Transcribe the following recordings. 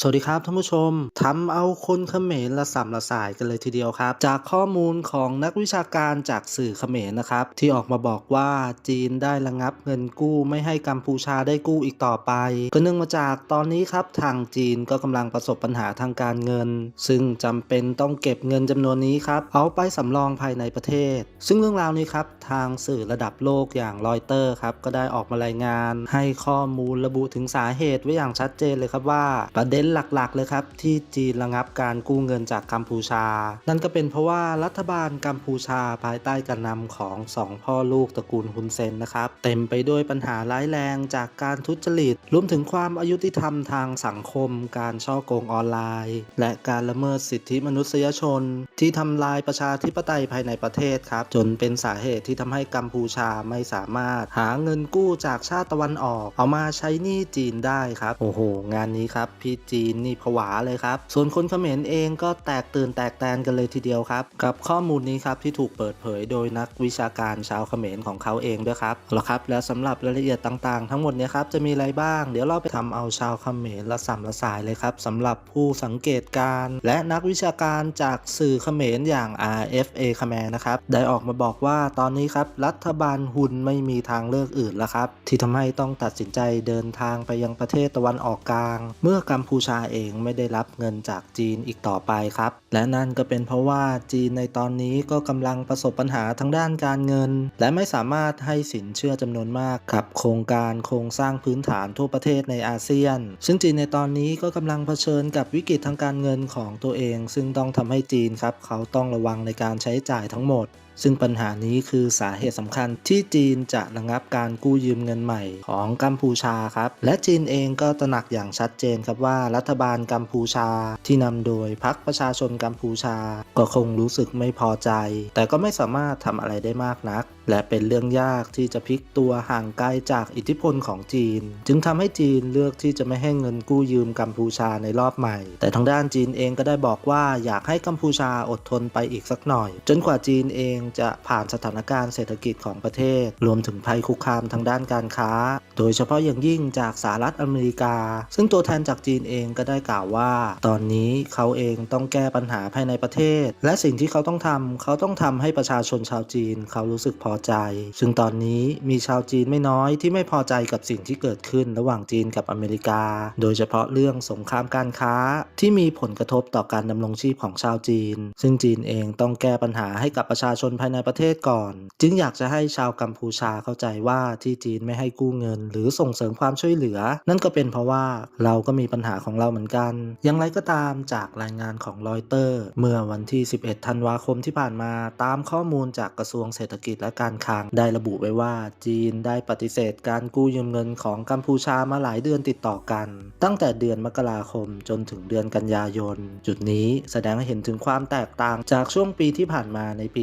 สวัสดีครับท่านผู้ชมทำเอาคนเขมรละสำละสายกันเลยทีเดียวครับ จากข้อมูลของนักวิชาการจากสื่อเขมรนะครับ ที่ออกมาบอกว่าจีนได้ระงับเงินกู้ไม่ให้กัมพูชาได้กู้อีกต่อไป ก็เนื่องมาจากตอนนี้ครับทางจีนก็กำลังประสบปัญหาทางการเงิน ซึ่งจำเป็นต้องเก็บเงินจำนวนนี้ครับเอาไปสำรองภายในประเทศ ซึ่งเรื่องราวนี้ครับทางสื่อระดับโลกอย่างรอยเตอร์ครับก็ได้ออกมารายงาน ให้ข้อมูลระบุถึงสาเหตุไว้อย่างชัดเจนเลยครับว่าประเด็นหลักๆ เลยครับ ที่จีนระงับการกู้เงินจากกัมพูชา นั่นก็เป็นเพราะว่ารัฐบาลกัมพูชาภายใต้การนำของสองพ่อลูกตระกูลฮุนเซนนะครับเต็มไปด้วยปัญหาร้ายแรงจากการทุจริตรวมถึงความอายุติธรรมทางสังคม การช่อโกงออนไลน์ และการละเมิดสิทธิมนุษยชน ที่ทำลายประชาธิปไตยภายในประเทศครับ จนเป็นสาเหตุที่ทำให้กัมพูชาไม่สามารถหาเงินกู้จากชาติตะวันออก เอามาใช้หนี้จีนได้ครับโอ้โห งานนี้ครับพี่จีนนี่ผวาเลยครับ ส่วนคนเขมรเองก็แตกตื่นแตกแตนกันเลยทีเดียวครับ กับข้อมูลนี้ครับที่ถูกเปิดเผยโดยนักวิชาการชาวเขมรของเขาเองด้วยครับเอาละครับ แล้วสำหรับรายละเอียดต่างๆ ทั้งหมดนี้ครับจะมีอะไรบ้าง เดี๋ยวเราไปทำเอาชาวเขมรละสำละสายเลยครับสำหรับผู้สังเกตการณ์และนักวิชาการจากสื่อเขมรอย่าง RFA เขมนะครับได้ออกมาบอกว่าตอนนี้ครับรัฐบาลฮุนไม่มีทางเลือกอื่นแล้วครับที่ทำให้ต้องตัดสินใจเดินทางไปยังประเทศตะวันออกกลาง เมื่อกัมพูชาเองไม่ได้รับเงินจากจีนอีกต่อไปครับและนั่นก็เป็นเพราะว่าจีนในตอนนี้ก็กำลังประสบปัญหาทางด้านการเงิน และไม่สามารถให้สินเชื่อจำนวนมากกับโครงการโครงสร้างพื้นฐานทั่วประเทศในอาเซียน ซึ่งจีนในตอนนี้ก็กำลังเผชิญกับวิกฤตทางการเงินของตัวเอง ซึ่งต้องทำให้จีนครับเขาต้องระวังในการใช้จ่ายทั้งหมดซึ่งปัญหานี้คือสาเหตุสำคัญที่จีนจะระงับการกู้ยืมเงินใหม่ของกัมพูชาครับ และจีนเองก็ตระหนักอย่างชัดเจนครับว่ารัฐบาลกัมพูชาที่นำโดยพรรคประชาชนกัมพูชา ก็คงรู้สึกไม่พอใจ แต่ก็ไม่สามารถทำอะไรได้มากนัก และเป็นเรื่องยากที่จะพลิกตัวห่างไกลจากอิทธิพลของจีน จึงทำให้จีนเลือกที่จะไม่ให้เงินกู้ยืมกัมพูชาในรอบใหม่ แต่ทางด้านจีนเองก็ได้บอกว่าอยากให้กัมพูชาอดทนไปอีกสักหน่อย จนกว่าจีนเองจะผ่านสถานการณ์เศรษฐกิจของประเทศ รวมถึงภัยคุกคามทางด้านการค้า โดยเฉพาะอย่างยิ่งจากสหรัฐอเมริกา ซึ่งตัวแทนจากจีนเองก็ได้กล่าวว่า ตอนนี้เขาเองต้องแก้ปัญหาภายในประเทศ และสิ่งที่เขาต้องทำเขาต้องทำให้ประชาชนชาวจีน เขารู้สึกพอใจ ซึ่งตอนนี้มีชาวจีนไม่น้อยที่ไม่พอใจกับสิ่งที่เกิดขึ้นระหว่างจีนกับอเมริกา โดยเฉพาะเรื่องสงครามการค้าที่มีผลกระทบต่อการดำรงชีพของชาวจีน ซึ่งจีนเองต้องแก้ปัญหาให้กับประชาชนภายในประเทศก่อน จึงอยากจะให้ชาวกัมพูชาเข้าใจว่าที่จีนไม่ให้กู้เงิน หรือส่งเสริมความช่วยเหลือ นั่นก็เป็นเพราะว่าเราก็มีปัญหาของเราเหมือนกัน อย่างไรก็ตามจากรายงานของรอยเตอร์อร์ เมื่อวันที่ 11 ธันวาคมที่ผ่านมาตามข้อมูลจากกระทรวงเศรษฐกิจและการคลังได้ระบุไว้ว่า จีนได้ปฏิเสธการกู้ยืมเงินของกัมพูชามาหลายเดือนติดต่อกัน ตั้งแต่เดือนมกราคมจนถึงเดือนกันยายน จุดนี้แสดงให้เห็นถึงความแตกต่างจากช่วงปีที่ผ่านมาในปี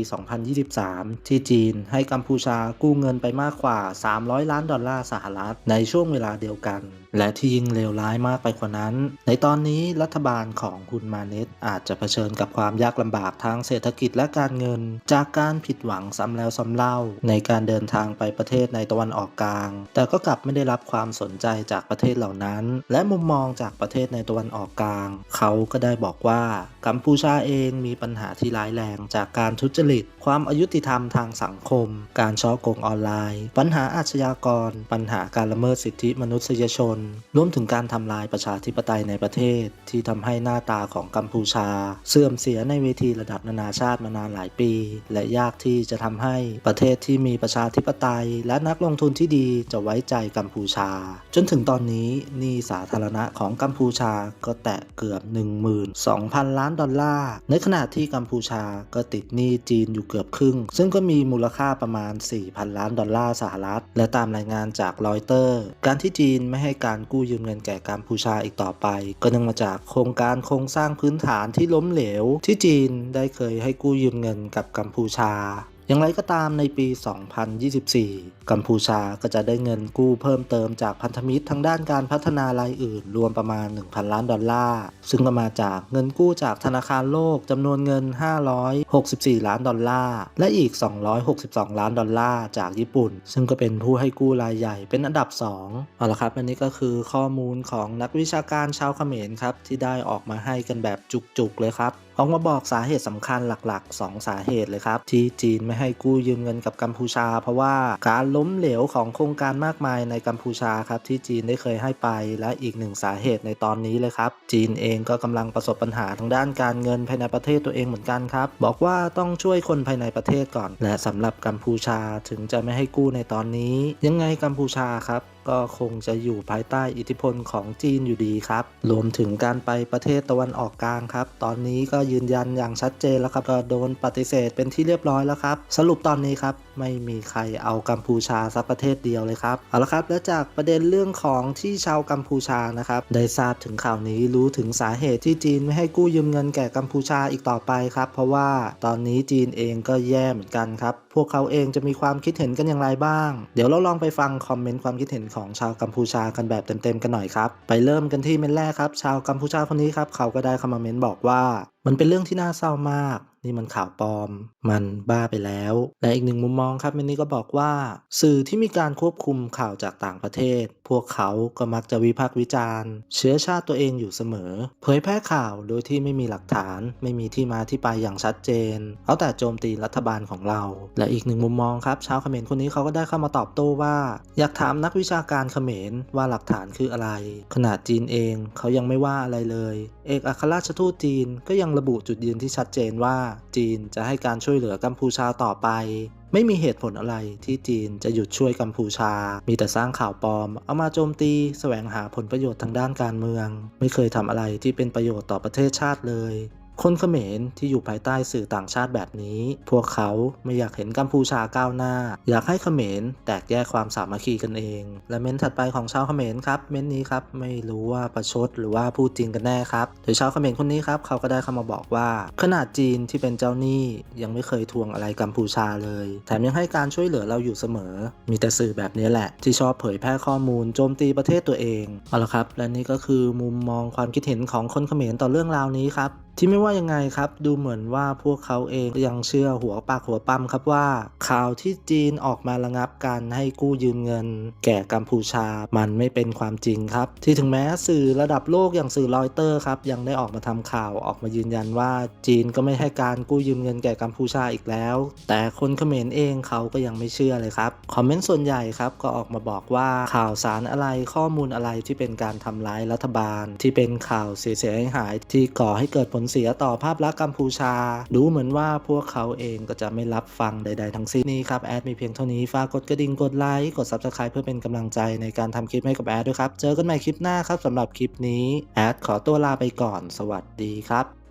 2023 ที่จีนให้กัมพูชากู้เงินไปมากกว่า 300 ล้านดอลลาร์สหรัฐในช่วงเวลาเดียวกัน และที่ยิ่งเลวร้ายมากไปกว่านั้น ในตอนนี้รัฐบาลของคุณมาเนตอาจจะเผชิญกับความยากลำบากทางเศรษฐกิจและการเงิน จากการผิดหวังซ้ำแล้วซ้ำเล่า ในการเดินทางไปประเทศในตะวันออกกลาง แต่ก็กลับไม่ได้รับความสนใจจากประเทศเหล่านั้น และมุมมองจากประเทศในตะวันออกกลาง เขาก็ได้บอกว่ากัมพูชาเองมีปัญหาที่ร้ายแรงจากการทุจริต ความอายุติธรรมทางสังคม การช้อโกงออนไลน์ ปัญหาอาชญากร ปัญหาการละเมิดสิทธิมนุษยชนรวมถึงการทำลายประชาธิปไตยในประเทศ ที่ทำให้หน้าตาของกัมพูชา เสื่อมเสียในเวทีระดับนานาชาติมานานหลายปี และยากที่จะทำให้ประเทศที่มีประชาธิปไตย และนักลงทุนที่ดีจะไว้ใจกัมพูชา จนถึงตอนนี้หนี้สาธารณะของกัมพูชาก็แตะเกือบ 12,000 ล้านดอลลาร์ในขณะที่กัมพูชาก็ติดหนี้จีนอยู่เกือบครึ่ง ซึ่งก็มีมูลค่าประมาณ 4,000 ล้านดอลลาร์สหรัฐ และตามรายงานจากรอยเตอร์ การที่จีนไม่ให้การกู้ยืมเงินแก่กัมพูชาอีกต่อไป ก็เนื่องมาจากโครงการโครงสร้างพื้นฐานที่ล้มเหลว ที่จีนได้เคยให้กู้ยืมเงินกับกัมพูชา อย่างไรก็ตามในปี 2024 กัมพูชาก็จะได้เงินกู้เพิ่มเติมจากพันธมิตรทางด้านการพัฒนารายอื่น รวมประมาณ 1,000 ล้านดอลลาร์ ซึ่งก็มาจากเงินกู้จากธนาคารโลกจำนวนเงิน 564 ล้านดอลลาร์ และอีก 262 ล้านดอลลาร์จากญี่ปุ่น ซึ่งก็เป็นผู้ให้กู้รายใหญ่เป็นอันดับ 2 เอาละครับอันนี้ก็คือข้อมูลของนักวิชาการชาวเขมรครับที่ได้ออกมาให้กันแบบจุกๆเลยครับออกมาบอกสาเหตุสำคัญหลักๆ 2 สาเหตุเลยครับที่จีนไม่ให้กู้ยืมเงินกับกัมพูชา เพราะว่าการล้มเหลวของโครงการมากมายในกัมพูชาครับที่จีนได้เคยให้ไป และอีกหนึ่งสาเหตุในตอนนี้เลยครับ จีนเองก็กำลังประสบปัญหาทางด้านการเงินภายในประเทศตัวเองเหมือนกันครับ บอกว่าต้องช่วยคนภายในประเทศก่อน และสำหรับกัมพูชาถึงจะไม่ให้กู้ในตอนนี้ ยังไงกัมพูชาครับ ก็คงจะอยู่ภายใต้อิทธิพลของจีนอยู่ดีครับ รวมถึงการไปประเทศตะวันออกกลางครับ ตอนนี้ก็ยืนยันอย่างชัดเจนแล้วครับก็โดนปฏิเสธเป็นที่เรียบร้อยแล้วครับ สรุปตอนนี้ครับไม่มีใครเอากัมพูชาสักประเทศเดียวเลยครับเอาละครับ และจากประเด็นเรื่องของที่ชาวกัมพูชานะครับได้ทราบถึงข่าวนี้รู้ถึงสาเหตุที่จีนไม่ให้กู้ยืมเงินแก่กัมพูชาอีกต่อไปครับ เพราะว่าตอนนี้จีนเองก็แย่เหมือนกันครับ พวกเขาเองจะมีความคิดเห็นกันอย่างไรบ้าง เดี๋ยวเราลองไปฟังคอมเมนต์ความคิดเห็นของชาวกัมพูชากันแบบเต็มๆกันหน่อยครับ ไปเริ่มกันที่เมนแรกครับ ชาวกัมพูชาคนนี้ครับ เขาก็ได้คอมเมนต์บอกว่า มันเป็นเรื่องที่น่าเศร้ามาก นี่มันข่าวปลอม มันบ้าไปแล้ว และอีกหนึ่งมุมมองครับเมนนี่ก็บอกว่า สื่อที่มีการควบคุมข่าวจากต่างประเทศ พวกเขาก็มักจะวิพากษ์วิจารณ์ เชื้อชาติตัวเองอยู่เสมอ เผยแพร่ข่าวโดยที่ไม่มีหลักฐาน ไม่มีที่มาที่ไปอย่างชัดเจนเอาแต่โจมตีรัฐบาลของเรา และอีกหนึ่งมุมมองครับชาวเขมรคนนี้เขาก็ได้เข้ามาตอบโต้ว่า อยากถามนักวิชาการเขมรว่าหลักฐานคืออะไร ขนาดจีนเองเขายังไม่ว่าอะไรเลย เอกอัครราชทูตจีนก็ยังระบุจุดยืนที่ชัดเจนว่าจีนจะให้การช่วยเหลือกัมพูชาต่อไป ไม่มีเหตุผลอะไรที่จีนจะหยุดช่วยกัมพูชา มีแต่สร้างข่าวปลอม เอามาโจมตีแสวงหาผลประโยชน์ทางด้านการเมือง ไม่เคยทำอะไรที่เป็นประโยชน์ต่อประเทศชาติเลย คนเขมรที่อยู่ภายใต้สื่อต่างชาติแบบนี้ พวกเขาไม่อยากเห็นกัมพูชาก้าวหน้า อยากให้เขมรแตกแยกความสามัคคีกันเอง และเม้นถัดไปของชาวเขมรครับ เม้นนี้ครับไม่รู้ว่าประชดหรือว่าพูดจริงกันแน่ครับโดยชาวเขมรคนนี้ครับเขาก็ได้เข้ามาบอกว่า ขนาดจีนที่เป็นเจ้าหนี้ยังไม่เคยทวงอะไรกัมพูชาเลย แถมยังให้การช่วยเหลือเราอยู่เสมอ มีแต่สื่อแบบนี้แหละ ที่ชอบเผยแพร่ข้อมูลโจมตีประเทศตัวเองเอาละครับ และนี่ก็คือมุมมองความคิดเห็นของคนเขมรต่อเรื่องราวนี้ครับ ที่ไม่ว่ายังไงครับ ดูเหมือนว่าพวกเขาเองยังเชื่อหัวปากหัวปั๊มครับว่า ข่าวที่จีนออกมาระงับการให้กู้ยืมเงิน แก่กัมพูชามันไม่เป็นความจริงครับ ที่ถึงแม้สื่อระดับโลกอย่างสื่อรอยเตอร์ครับยังได้ออกมาทำข่าวออกมายืนยันว่า จีนก็ไม่ให้การกู้ยืมเงินแก่กัมพูชาอีกแล้ว แต่คนเขมรเองเขาก็ยังไม่เชื่อเลยครับคอมเมนต์ส่วนใหญ่ครับก็ออกมาบอกว่าข่าวสารอะไรข้อมูลอะไรที่เป็นการทำร้ายรัฐบาล ที่เป็นข่าวเสียหายที่ก่อให้เกิดผลเสียต่อภาพลักษณ์กัมพูชา ดูเหมือนว่าพวกเขาเองก็จะไม่รับฟังใด ๆ ทั้งสิ้นนี่ครับแอดมีเพียงเท่านี้ฝากกดกระดิ่งกดไลค์กด Subscribe เพื่อเป็นกำลังใจในการทำคลิปให้กับแอดด้วยครับ เจอกันใหม่คลิปหน้าครับสำหรับคลิปนี้แอดขอตัวลาไปก่อน สวัสดีครับ